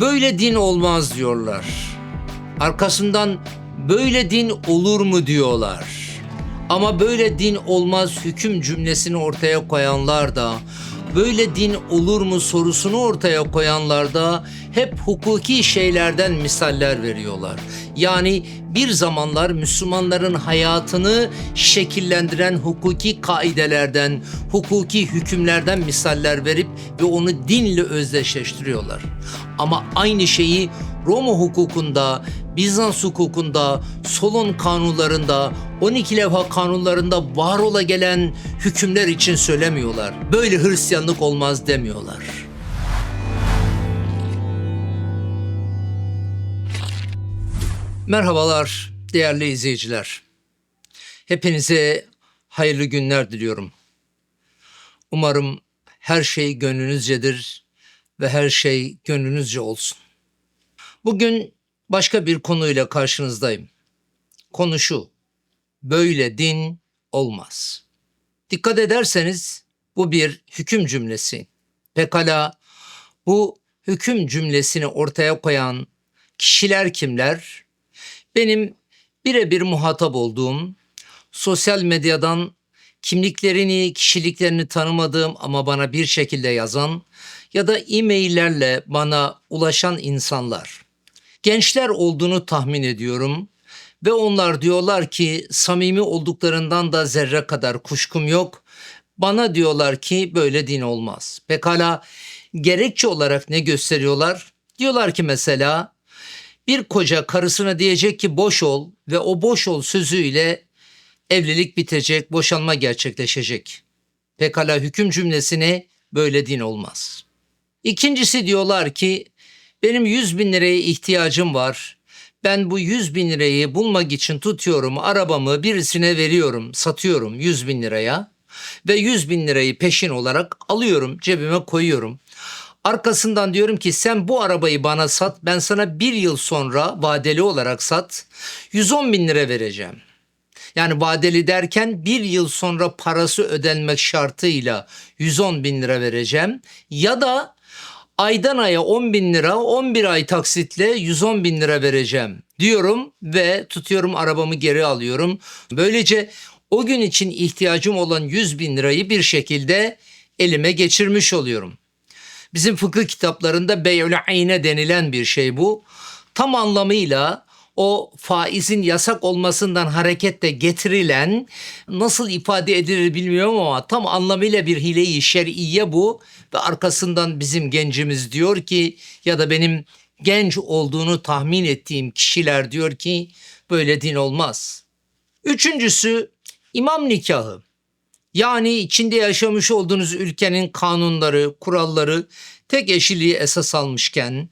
Böyle din olmaz diyorlar. Arkasından böyle din olur mu diyorlar. Ama böyle din olmaz hüküm cümlesini ortaya koyanlar da böyle din olur mu sorusunu ortaya koyanlar da hep hukuki şeylerden misaller veriyorlar. Yani bir zamanlar Müslümanların hayatını şekillendiren hukuki kaidelerden, hukuki hükümlerden misaller verip ve onu dinle özdeşleştiriyorlar. Ama aynı şeyi Roma hukukunda, Bizans hukukunda, Solon kanunlarında, 12 levha kanunlarında var ola gelen hükümler için söylemiyorlar. Böyle Hristiyanlık olmaz demiyorlar. Merhabalar değerli izleyiciler. Hepinize hayırlı günler diliyorum. Umarım her şey gönlünüzcedir ve her şey gönlünüzce olsun. Bugün başka bir konuyla karşınızdayım. Konu şu. Böyle din olmaz. Dikkat ederseniz bu bir hüküm cümlesi. Pekala bu hüküm cümlesini ortaya koyan kişiler kimler? Benim birebir muhatap olduğum, sosyal medyadan kimliklerini, kişiliklerini tanımadığım ama bana bir şekilde yazan ya da e-maillerle bana ulaşan insanlar. Gençler olduğunu tahmin ediyorum ve onlar diyorlar ki samimi olduklarından da zerre kadar kuşkum yok. Bana diyorlar ki böyle din olmaz. Pekala gerekçe olarak ne gösteriyorlar? Diyorlar ki mesela bir koca karısına diyecek ki boş ol ve o boş ol sözüyle evlilik bitecek, boşanma gerçekleşecek. Pekala hüküm cümlesine böyle din olmaz. İkincisi diyorlar ki benim 100 bin liraya ihtiyacım var. Ben bu 100 bin lirayı bulmak için tutuyorum arabamı birisine veriyorum satıyorum 100 bin liraya ve 100 bin lirayı peşin olarak alıyorum cebime koyuyorum. Arkasından diyorum ki sen bu arabayı bana sat ben sana bir yıl sonra vadeli olarak sat 110 bin lira vereceğim. Yani vadeli derken bir yıl sonra parası ödenmek şartıyla 110 bin lira vereceğim. Ya da aydan aya 10 bin lira 11 ay taksitle 110 bin lira vereceğim diyorum ve tutuyorum arabamı geri alıyorum. Böylece o gün için ihtiyacım olan 100 bin lirayı bir şekilde elime geçirmiş oluyorum. Bizim fıkıh kitaplarında bey'ül ayne denilen bir şey bu. Tam anlamıyla o faizin yasak olmasından hareketle getirilen nasıl ifade edilir bilmiyorum ama tam anlamıyla bir hile-i şer'iye bu ve arkasından bizim gencimiz diyor ki ya da benim genç olduğunu tahmin ettiğim kişiler diyor ki böyle din olmaz. Üçüncüsü imam nikahı. Yani içinde yaşamış olduğunuz ülkenin kanunları, kuralları tek eşliliği esas almışken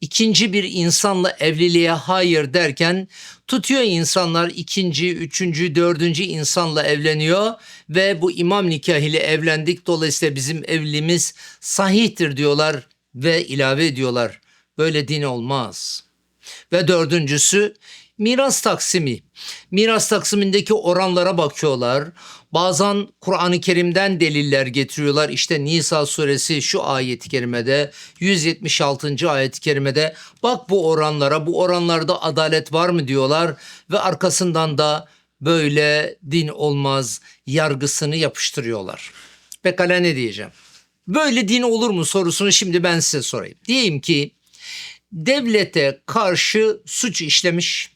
ikinci bir insanla evliliğe hayır derken tutuyor insanlar ikinci, üçüncü, dördüncü insanla evleniyor ve bu imam nikahıyla evlendik dolayısıyla bizim evliliğimiz sahihtir diyorlar ve ilave ediyorlar. Böyle din olmaz. Ve dördüncüsü miras taksimi. Miras taksimindeki oranlara bakıyorlar. Bazen Kur'an-ı Kerim'den deliller getiriyorlar. İşte Nisa suresi şu ayet-i kerimede 176. ayet-i kerimede bak bu oranlara bu oranlarda adalet var mı diyorlar ve arkasından da böyle din olmaz yargısını yapıştırıyorlar. Pekala ne diyeceğim? Böyle din olur mu sorusunu şimdi ben size sorayım. Diyeyim ki devlete karşı suç işlemiş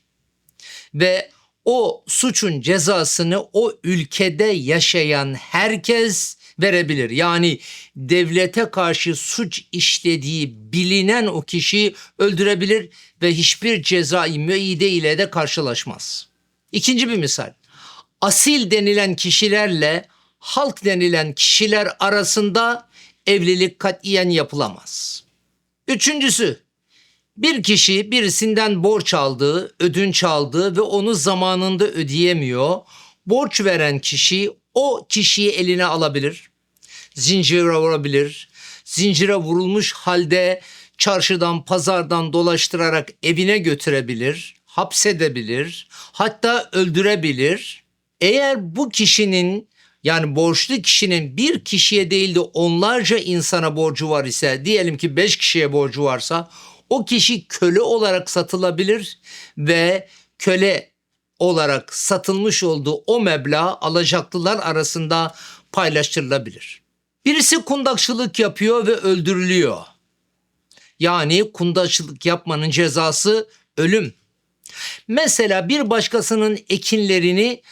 ve o suçun cezasını o ülkede yaşayan herkes verebilir. Yani devlete karşı suç işlediği bilinen o kişi öldürebilir ve hiçbir cezai müeyyide ile de karşılaşmaz. İkinci bir misal. Asil denilen kişilerle halk denilen kişiler arasında evlilik katiyen yapılamaz. Üçüncüsü bir kişi birisinden borç aldığı, ödünç aldığı ve onu zamanında ödeyemiyor. Borç veren kişi o kişiyi eline alabilir. Zincire vurabilir. Zincire vurulmuş halde çarşıdan, pazardan dolaştırarak evine götürebilir, hapsedebilir, hatta öldürebilir. Eğer bu kişinin yani borçlu kişinin bir kişiye değil de onlarca insana borcu var ise diyelim ki beş kişiye borcu varsa o kişi köle olarak satılabilir ve köle olarak satılmış olduğu o meblağ alacaklılar arasında paylaştırılabilir. Birisi kundakçılık yapıyor ve öldürülüyor. Yani kundakçılık yapmanın cezası ölüm. Mesela bir başkasının ekinlerini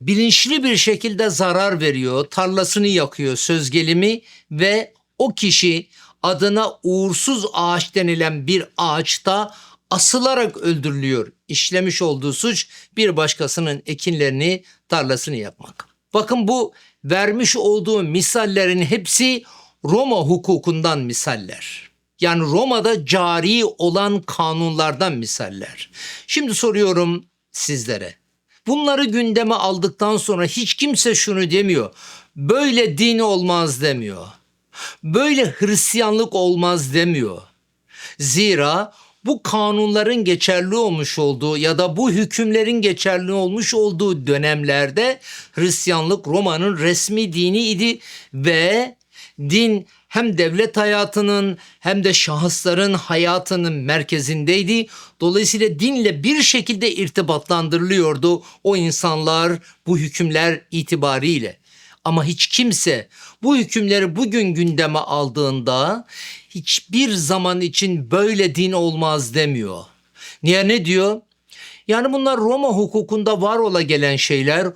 bilinçli bir şekilde zarar veriyor, tarlasını yakıyor söz gelimi ve o kişi adına uğursuz ağaç denilen bir ağaçta asılarak öldürülüyor. İşlemiş olduğu suç bir başkasının ekinlerini, tarlasını yakmak. Bakın bu vermiş olduğu misallerin hepsi Roma hukukundan misaller. Yani Roma'da cari olan kanunlardan misaller. Şimdi soruyorum sizlere. Bunları gündeme aldıktan sonra hiç kimse şunu demiyor. Böyle din olmaz demiyor. Böyle Hristiyanlık olmaz demiyor. Zira bu kanunların geçerli olmuş olduğu ya da bu hükümlerin geçerli olmuş olduğu dönemlerde Hristiyanlık Roma'nın resmi dini idi ve din hem devlet hayatının hem de şahısların hayatının merkezindeydi. Dolayısıyla dinle bir şekilde irtibatlandırılıyordu o insanlar bu hükümler itibariyle. Ama hiç kimse bu hükümleri bugün gündeme aldığında hiçbir zaman için böyle din olmaz demiyor. Niye ne diyor? Yani bunlar Roma hukukunda var ola gelen şeyler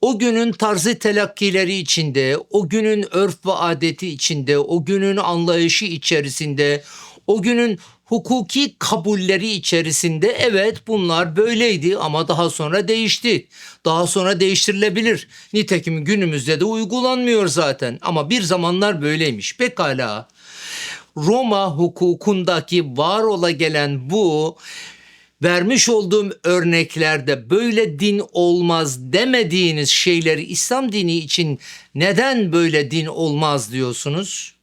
o günün tarzı telakkileri içinde, o günün örf ve adeti içinde, o günün anlayışı içerisinde, o günün hukuki kabulleri içerisinde evet bunlar böyleydi ama daha sonra değişti. Daha sonra değiştirilebilir. Nitekim günümüzde de uygulanmıyor zaten ama bir zamanlar böyleymiş. Pekala. Roma hukukundaki var ola gelen bu vermiş olduğum örneklerde böyle din olmaz demediğiniz şeyleri İslam dini için neden böyle din olmaz diyorsunuz?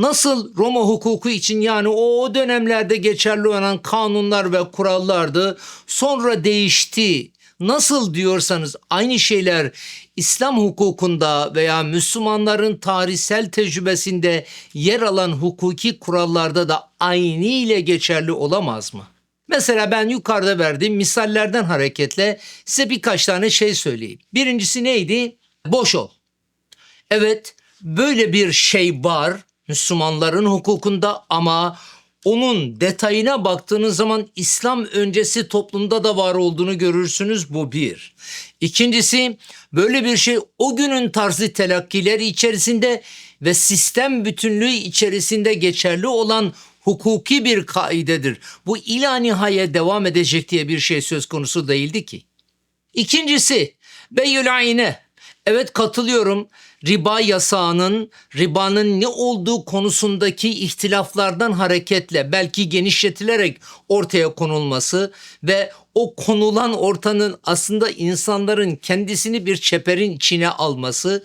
Nasıl Roma hukuku için yani o dönemlerde geçerli olan kanunlar ve kurallardı sonra değişti. Nasıl diyorsanız aynı şeyler İslam hukukunda veya Müslümanların tarihsel tecrübesinde yer alan hukuki kurallarda da aynı ile geçerli olamaz mı? Mesela ben yukarıda verdiğim misallerden hareketle size birkaç tane şey söyleyeyim. Birincisi neydi? Boş ol. Evet böyle bir şey var Müslümanların hukukunda ama onun detayına baktığınız zaman İslam öncesi toplumda da var olduğunu görürsünüz bu bir. İkincisi böyle bir şey o günün tarzı telakkileri içerisinde ve sistem bütünlüğü içerisinde geçerli olan hukuki bir kaidedir. Bu ila nihaya devam edecek diye bir şey söz konusu değildi ki. İkincisi beyül ayne. Evet katılıyorum riba yasağının ribanın ne olduğu konusundaki ihtilaflardan hareketle belki genişletilerek ortaya konulması ve o konulan ortanın aslında insanların kendisini bir çeperin içine alması,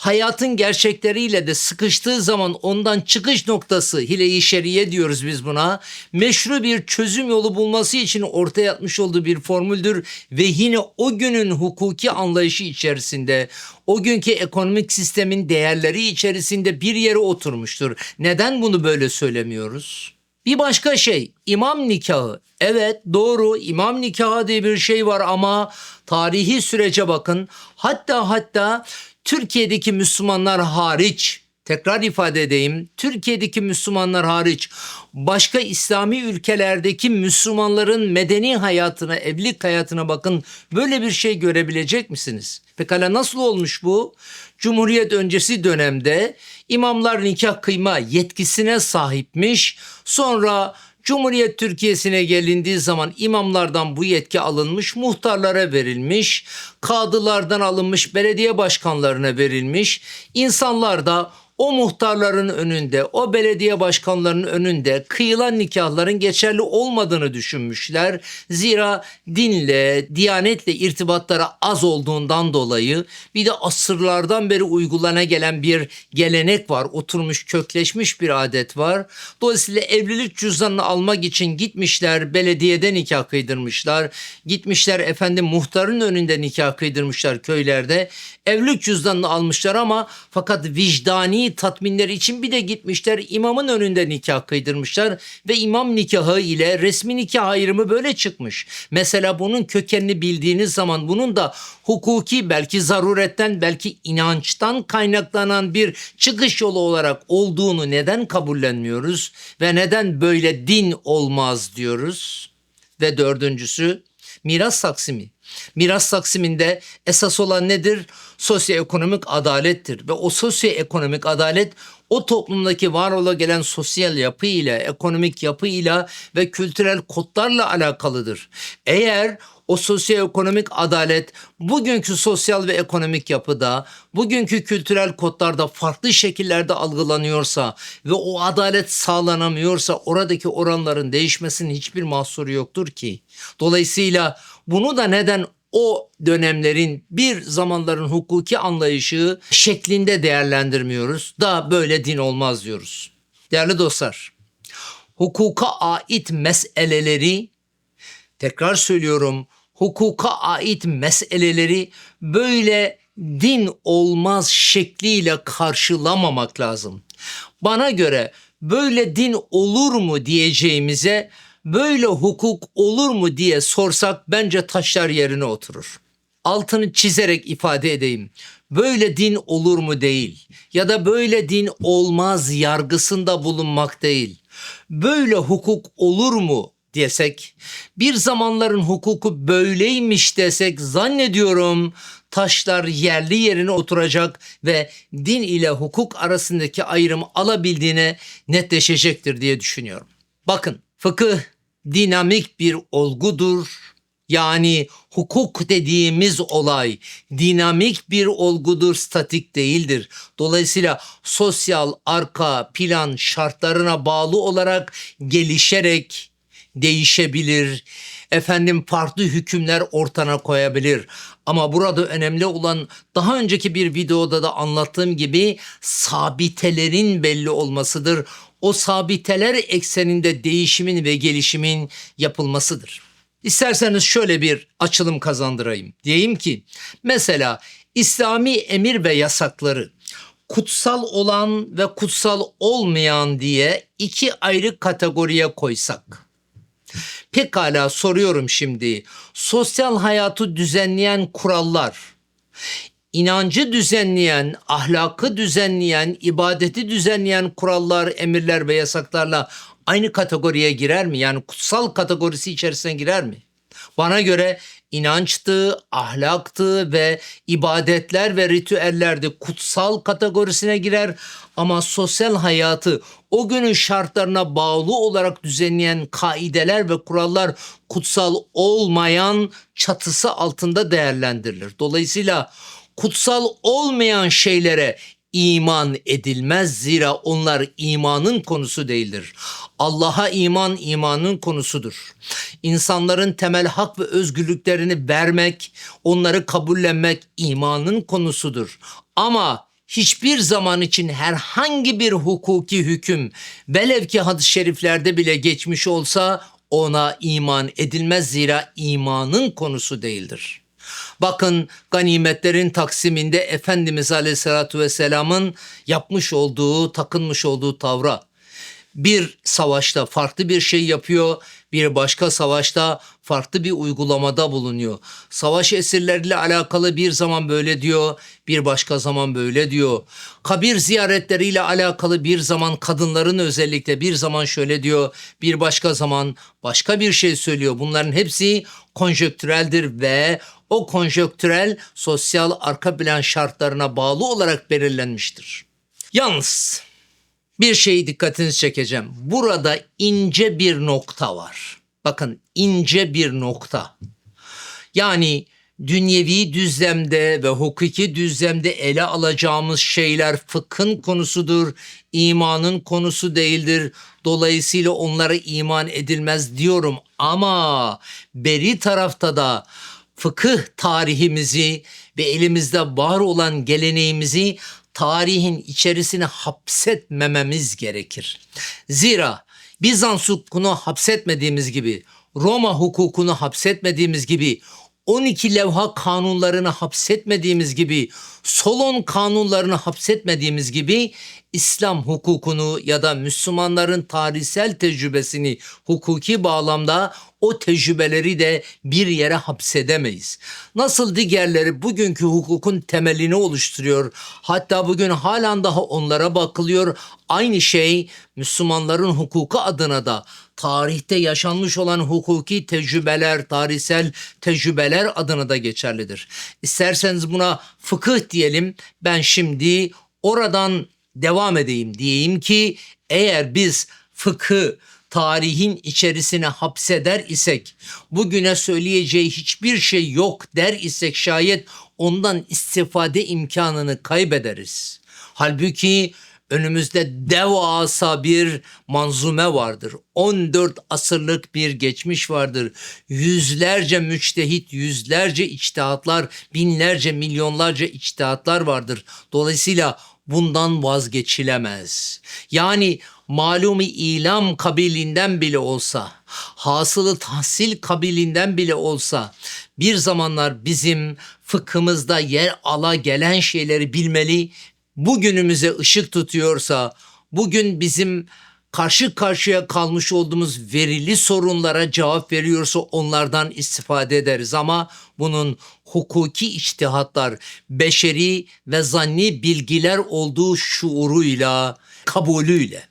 hayatın gerçekleriyle de sıkıştığı zaman ondan çıkış noktası hile-i şeriye diyoruz biz buna. Meşru bir çözüm yolu bulması için ortaya atmış olduğu bir formüldür ve yine o günün hukuki anlayışı içerisinde o günkü ekonomik sistemin değerleri içerisinde bir yere oturmuştur. Neden bunu böyle söylemiyoruz? Bir başka şey imam nikahı. Evet doğru imam nikahı diye bir şey var ama tarihi sürece bakın. Hatta hatta Türkiye'deki Müslümanlar hariç tekrar ifade edeyim. Türkiye'deki Müslümanlar hariç başka İslami ülkelerdeki Müslümanların medeni hayatına, evlilik hayatına bakın. Böyle bir şey görebilecek misiniz? Pekala nasıl olmuş bu? Cumhuriyet öncesi dönemde imamlar nikah kıyma yetkisine sahipmiş. Sonra Cumhuriyet Türkiye'sine gelindiği zaman imamlardan bu yetki alınmış, muhtarlara verilmiş, kadılardan alınmış, belediye başkanlarına verilmiş. İnsanlar da o muhtarların önünde, o belediye başkanlarının önünde kıyılan nikahların geçerli olmadığını düşünmüşler. Zira dinle, diyanetle irtibatları az olduğundan dolayı bir de asırlardan beri uygulana gelen bir gelenek var. Oturmuş, kökleşmiş bir adet var. Dolayısıyla evlilik cüzdanını almak için gitmişler, belediyede nikah kıydırmışlar. Gitmişler efendim muhtarın önünde nikah kıydırmışlar köylerde. Evlilik cüzdanını almışlar ama fakat vicdani dünyevi için bir de gitmişler imamın önünde nikah kıydırmışlar ve imam nikahı ile resmi nikah ayrımı böyle çıkmış. Mesela bunun kökenini bildiğiniz zaman bunun da hukuki belki zaruretten belki inançtan kaynaklanan bir çıkış yolu olarak olduğunu neden kabullenmiyoruz ve neden böyle din olmaz diyoruz? Ve dördüncüsü miras taksimi. Miras taksiminde esas olan nedir? Sosyoekonomik adalettir ve o sosyoekonomik adalet o toplumdaki var ola gelen sosyal yapı ile, ekonomik yapı ile ve kültürel kodlarla alakalıdır. Eğer o sosyoekonomik adalet bugünkü sosyal ve ekonomik yapıda, bugünkü kültürel kodlarda farklı şekillerde algılanıyorsa ve o adalet sağlanamıyorsa oradaki oranların değişmesinin hiçbir mahsuru yoktur ki. Dolayısıyla bunu da neden o dönemlerin bir zamanların hukuki anlayışı şeklinde değerlendirmiyoruz da böyle din olmaz diyoruz. Değerli dostlar, hukuka ait meseleleri tekrar söylüyorum hukuka ait meseleleri böyle din olmaz şekliyle karşılamamak lazım. Bana göre böyle din olur mu diyeceğimize böyle hukuk olur mu diye sorsak bence taşlar yerine oturur. Altını çizerek ifade edeyim. Böyle din olur mu değil ya da böyle din olmaz yargısında bulunmak değil. Böyle hukuk olur mu desek, bir zamanların hukuku böyleymiş desek zannediyorum taşlar yerli yerine oturacak ve din ile hukuk arasındaki ayrımı alabildiğine netleşecektir diye düşünüyorum. Bakın fıkıh dinamik bir olgudur. Yani hukuk dediğimiz olay dinamik bir olgudur, statik değildir. Dolayısıyla sosyal arka plan şartlarına bağlı olarak gelişerek değişebilir. Efendim farklı hükümler ortana koyabilir. Ama burada önemli olan daha önceki bir videoda da anlattığım gibi sabitelerin belli olmasıdır. O sabiteler ekseninde değişimin ve gelişimin yapılmasıdır. İsterseniz şöyle bir açılım kazandırayım. Diyeyim ki mesela İslami emir ve yasakları kutsal olan ve kutsal olmayan diye iki ayrı kategoriye koysak. Pekala soruyorum şimdi. Sosyal hayatı düzenleyen kurallar, inancı düzenleyen, ahlakı düzenleyen, ibadeti düzenleyen kurallar, emirler ve yasaklarla aynı kategoriye girer mi? Yani kutsal kategorisi içerisine girer mi? Bana göre inançtı, ahlaktı ve ibadetler ve ritüellerdi kutsal kategorisine girer ama sosyal hayatı o günün şartlarına bağlı olarak düzenleyen kaideler ve kurallar kutsal olmayan çatısı altında değerlendirilir. Dolayısıyla kutsal olmayan şeylere iman edilmez zira onlar imanın konusu değildir. Allah'a iman imanın konusudur. İnsanların temel hak ve özgürlüklerini vermek, onları kabullenmek imanın konusudur. Ama hiçbir zaman için herhangi bir hukuki hüküm velev ki hadis-i şeriflerde bile geçmiş olsa ona iman edilmez zira imanın konusu değildir. Bakın ganimetlerin taksiminde Efendimiz Aleyhisselatü Vesselam'ın yapmış olduğu, takınmış olduğu tavra. Bir savaşta farklı bir şey yapıyor, bir başka savaşta farklı bir uygulamada bulunuyor. Savaş esirleriyle alakalı bir zaman böyle diyor, bir başka zaman böyle diyor. Kabir ziyaretleriyle alakalı bir zaman kadınların özellikle bir zaman şöyle diyor, bir başka zaman başka bir şey söylüyor. Bunların hepsi konjöktüreldir ve o konjöktürel sosyal arka plan şartlarına bağlı olarak belirlenmiştir. Yalnız bir şeyi dikkatinizi çekeceğim. Burada ince bir nokta var. Bakın ince bir nokta. Yani dünyevi düzlemde ve hukuki düzlemde ele alacağımız şeyler fıkhın konusudur, imanın konusu değildir. Dolayısıyla onlara iman edilmez diyorum ama beri tarafta da fıkıh tarihimizi ve elimizde var olan geleneğimizi tarihin içerisine hapsetmememiz gerekir. Zira Bizans hukukunu hapsetmediğimiz gibi, Roma hukukunu hapsetmediğimiz gibi 12 levha kanunlarını hapsetmediğimiz gibi, Solon kanunlarını hapsetmediğimiz gibi İslam hukukunu ya da Müslümanların tarihsel tecrübesini hukuki bağlamda o tecrübeleri de bir yere hapsedemeyiz. Nasıl diğerleri bugünkü hukukun temelini oluşturuyor. Hatta bugün halen daha onlara bakılıyor. Aynı şey Müslümanların hukuku adına da tarihte yaşanmış olan hukuki tecrübeler, tarihsel tecrübeler adına da geçerlidir. İsterseniz buna fıkıh diyelim. Ben şimdi oradan devam edeyim diyeyim ki eğer biz fıkı tarihin içerisine hapseder isek, bugüne söyleyeceği hiçbir şey yok der isek şayet ondan istifade imkanını kaybederiz. Halbuki önümüzde devasa bir manzume vardır. 14 asırlık bir geçmiş vardır. Yüzlerce müçtehit, yüzlerce içtihatlar, binlerce, milyonlarca içtihatlar vardır. Dolayısıyla bundan vazgeçilemez. Yani malumi ilam kabilinden bile olsa, hasılı tahsil kabilinden bile olsa bir zamanlar bizim fıkhımızda yer ala gelen şeyleri bilmeli, bugünümüze ışık tutuyorsa, bugün bizim karşı karşıya kalmış olduğumuz verili sorunlara cevap veriyorsa onlardan istifade ederiz ama bunun hukuki içtihatlar, beşeri ve zanni bilgiler olduğu şuuruyla, kabulüyle.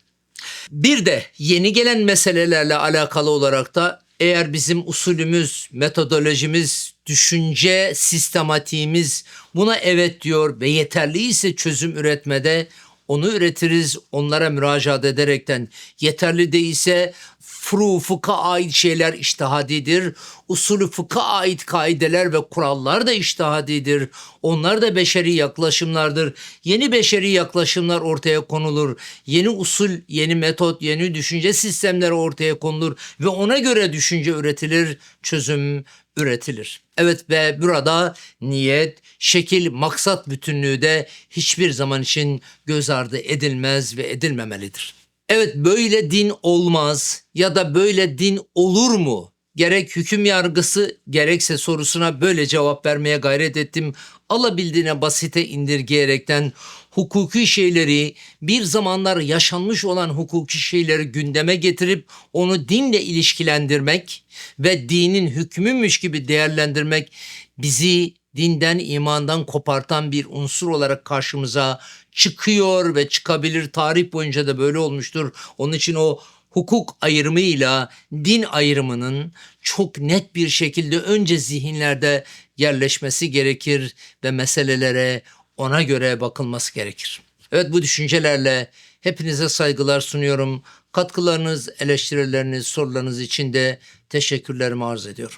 Bir de yeni gelen meselelerle alakalı olarak da eğer bizim usulümüz, metodolojimiz, düşünce sistematiğimiz buna evet diyor ve yeterli ise çözüm üretmede onu üretiriz onlara müracaat ederekten yeterli değilse furu fıkha ait şeyler iştihadidir. Usulü fıkha ait kaideler ve kurallar da iştihadidir. Onlar da beşeri yaklaşımlardır. Yeni beşeri yaklaşımlar ortaya konulur. Yeni usul, yeni metot, yeni düşünce sistemleri ortaya konulur ve ona göre düşünce üretilir, çözüm üretilir. Evet ve burada niyet, şekil, maksat bütünlüğü de hiçbir zaman için göz ardı edilmez ve edilmemelidir. Evet böyle din olmaz ya da böyle din olur mu? Gerek hüküm yargısı gerekse sorusuna böyle cevap vermeye gayret ettim. Alabildiğine basite indirgeyerekten hukuki şeyleri bir zamanlar yaşanmış olan hukuki şeyleri gündeme getirip onu dinle ilişkilendirmek ve dinin hükmüymüş gibi değerlendirmek bizi dinden imandan kopartan bir unsur olarak karşımıza çıkıyor ve çıkabilir. Tarih boyunca da böyle olmuştur. Onun için o hukuk ayrımıyla din ayrımının çok net bir şekilde önce zihinlerde yerleşmesi gerekir ve meselelere ona göre bakılması gerekir. Evet bu düşüncelerle hepinize saygılar sunuyorum. Katkılarınız, eleştirileriniz, sorularınız için de teşekkürlerimi arz ediyorum.